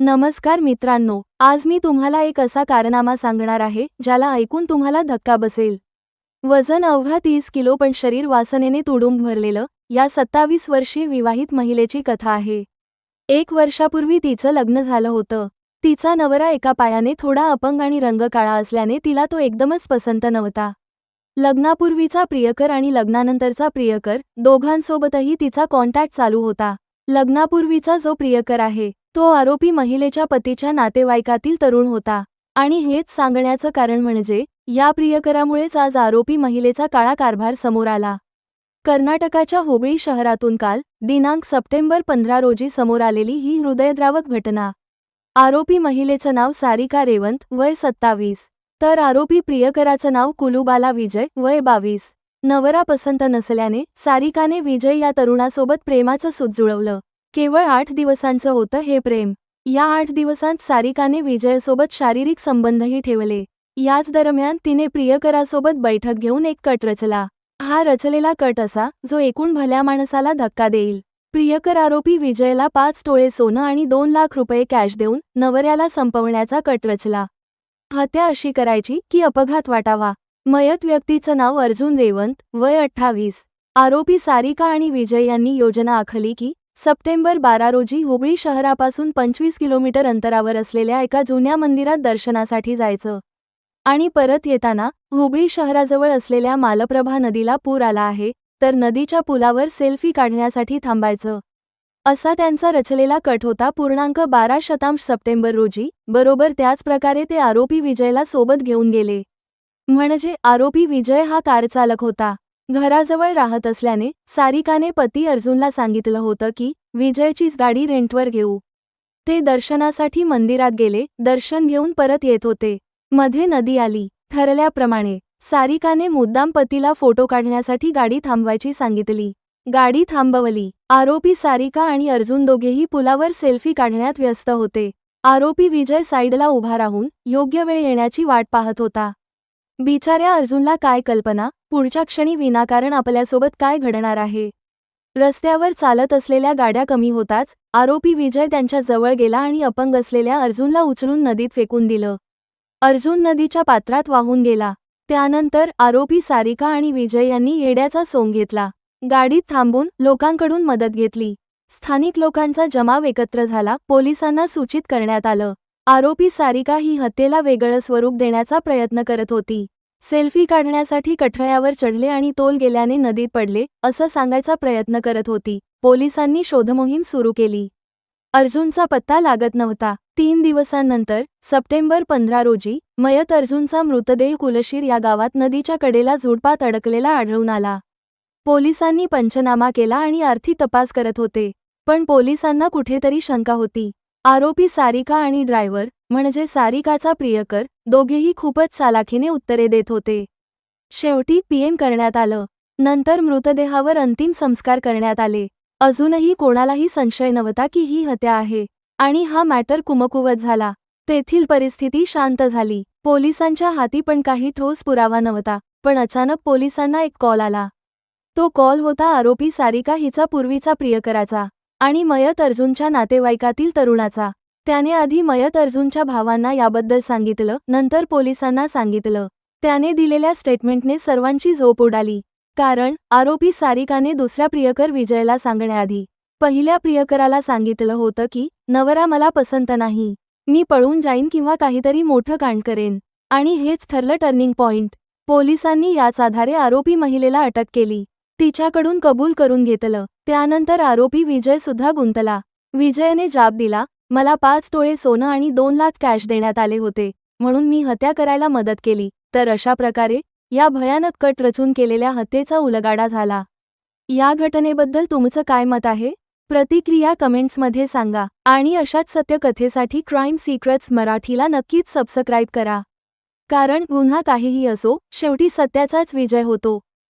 नमस्कार मित्रांनो आज मी तुम्हाला एक असा कारनामा सांगणार आहे ज्याला ऐकून तुम्हाला धक्का बसेल. वजन अवघा तीस किलो पण शरीर वासनेने तुडूंब भरलेलं या सत्तावीस वर्षीय विवाहित महिलेची कथा आहे. एक वर्षापूर्वी तिचं लग्न झालं होतं. तिचा नवरा एका पायाने थोडा अपंग आणि रंग काळा असल्याने तिला तो एकदमच पसंत नव्हता. लग्नापूर्वीचा प्रियकर आणि लग्नानंतरचा प्रियकर दोघांसोबतही तिचा कॉन्टॅक्ट चालू होता. लग्नापूर्वीचा जो प्रियकर आहे तो आरोपी महिलेच्या पतीच्या नातेवाईकातील तरुण होता. आणि हेच सांगण्याचं कारण म्हणजे या प्रियकरामुळेच आज आरोपी महिलेचा काळा कारभार समोर आला. कर्नाटकाच्या हुबळी शहरातून काल दिनांक सप्टेंबर पंधरा रोजी समोर आलेली ही हृदयद्रावक घटना. आरोपी महिलेचं नाव सारिका रेवंत वय सत्तावीस. तर आरोपी प्रियकराचं नाव कुलुबाला विजय वय बावीस. नवरा पसंत नसल्याने सारिकाने विजय या तरुणासोबत प्रेमाचं सूत जुळवलं. केवळ आठ दिवसांचं होतं हे प्रेम. या आठ दिवसांत सारिकाने विजयसोबत शारीरिक संबंधही ठेवले. याच दरम्यान तिने प्रियकरासोबत बैठक घेऊन एक कट रचला. हा रचलेला कट असा जो एकूण भल्या माणसाला धक्का देईल. प्रियकर आरोपी विजयला पाच टोळे सोनं आणि दोन लाख रुपये कॅश देऊन नवऱ्याला संपवण्याचा कट रचला. हत्या अशी करायची की अपघात वाटावा. मयत व्यक्तीचं नाव अर्जुन रेवंत वय अठ्ठावीस. आरोपी सारिका आणि विजय यांनी योजना आखली की सप्टेंबर बारा रोजी हुबळी शहरापासून पंचवीस किलोमीटर अंतरावर असलेल्या एका जुन्या मंदिरात दर्शनासाठी जायचं. आणि परत येताना हुबळी शहराजवळ असलेल्या मालप्रभा नदीला पूर आला आहे तर नदीच्या पुलावर सेल्फी काढण्यासाठी थांबायचं. असा त्यांचा रचलेला कट होता पूर्णांक बारा शतांश सप्टेंबर रोजी बरोबर त्याच प्रकारे ते आरोपी विजयला सोबत घेऊन गेले. म्हणजे आरोपी विजय हा कारचालक होता. घराजवळ राहत असल्याने सारिकाने पती अर्जुनला सांगितलं होतं की विजयचीच गाडी रेंटवर घेऊ. ते दर्शनासाठी मंदिरात गेले दर्शन घेऊन परत येत होते. मध्ये नदी आली. ठरल्याप्रमाणे सारिकाने मुद्दाम पतीला फोटो काढण्यासाठी गाडी थांबवायची सांगितली. गाडी थांबवली. आरोपी सारिका आणि अर्जुन दोघेही पुलावर सेल्फी काढण्यात व्यस्त होते. आरोपी विजय साईडला उभा राहून योग्य वेळ येण्याची वाट पाहत होता. बिचाऱ्या अर्जुनला काय कल्पना? पुढच्या क्षणी विनाकारण आपल्यासोबत काय घडणार आहे? रस्त्यावर चालत असलेल्या गाड्या कमी होताच आरोपी विजय त्यांच्या जवळ गेला आणि अपंग असलेल्या अर्जुनला उचलून नदीत फेकून दिलं. अर्जुन नदीच्या पात्रात वाहून गेला. त्यानंतर आरोपी सारिका आणि विजय यांनी येड्याचा सोंग घेतला. गाडीत थांबून लोकांकडून मदत घेतली. स्थानिक लोकांचा जमाव एकत्र झाला पोलिसांना सूचित करण्यात आलं. आरोपी सारिका ही हत्येला वेगळं स्वरूप देण्याचा प्रयत्न करत होती. सेल्फी काढण्यासाठी कठळ्यावर चढले आणि तोल गेल्याने नदीत पडले असं सांगायचा प्रयत्न करत होती. पोलिसांनी शोधमोहीम सुरू केली. अर्जुनचा पत्ता लागत नव्हता. तीन दिवसांनंतर सप्टेंबर पंधरा रोजी मयत अर्जुनचा मृतदेह कुलशीर या गावात नदीच्या कडेला झुडपात अडकलेला आढळून आला. पोलिसांनी पंचनामा केला आणि आर्थिक तपास करत होते. पण पोलिसांना कुठेतरी शंका होती. आरोपी सारिका आणि ड्रायव्हर म्हणजे सारिकाचा प्रियकर दोघेही खूपच चालाखीने उत्तरे देत होते. शेवटी पीएम करण्यात आलं. नंतर मृतदेहावर अंतिम संस्कार करण्यात आले. अजूनही कोणालाही संशय नव्हता की ही हत्या आहे. आणि हा मॅटर कुमकुवत झाला. तेथील परिस्थिती शांत झाली. पोलिसांच्या हाती पण काही ठोस पुरावा नव्हता पण अचानक पोलिसांना एक कॉल आला. तो कॉल होता आरोपी सारिका हिचा पूर्वीचा प्रियकराचा. आणि मयत अर्जुनच्या नातेवाईकातील तरुणाचा. त्याने आधी मयत अर्जुनच्या भावांना याबद्दल सांगितलं नंतर पोलिसांना सांगितलं. त्याने दिलेल्या स्टेटमेंटने सर्वांची झोप उडाली. कारण आरोपी सारिकाने दुसऱ्या प्रियकर विजयला सांगण्याआधी पहिल्या प्रियकराला सांगितलं होतं की नवरा मला पसंत नाही. मी पळून जाईन किंवा काहीतरी मोठं कांड करेन. आणि हेच ठरलं टर्निंग पॉइंट. पोलिसांनी याच आधारे आरोपी महिलेला अटक केली. तिच्याकडून कबूल करून घेतलं. त्यानंतर आरोपी विजय सुद्धा गुंतला. विजयने जाब दिला मला पाच टोळे सोनं आणि दोन लाख कॅश देण्यात आले होते म्हणून मी हत्या करायला मदत केली. तर अशा प्रकारे या भयानक कट रचून केलेल्या हत्येचा उलगाडा झाला. या घटनेबद्दल तुमचं काय मत आहे? प्रतिक्रिया कमेंट्समध्ये सांगा. आणि अशाच सत्यकथेसाठी क्राईम सिक्रेट्स मराठीला नक्कीच सबस्क्राईब करा. कारण गुन्हा काहीही असो शेवटी सत्याचाच विजय होतो.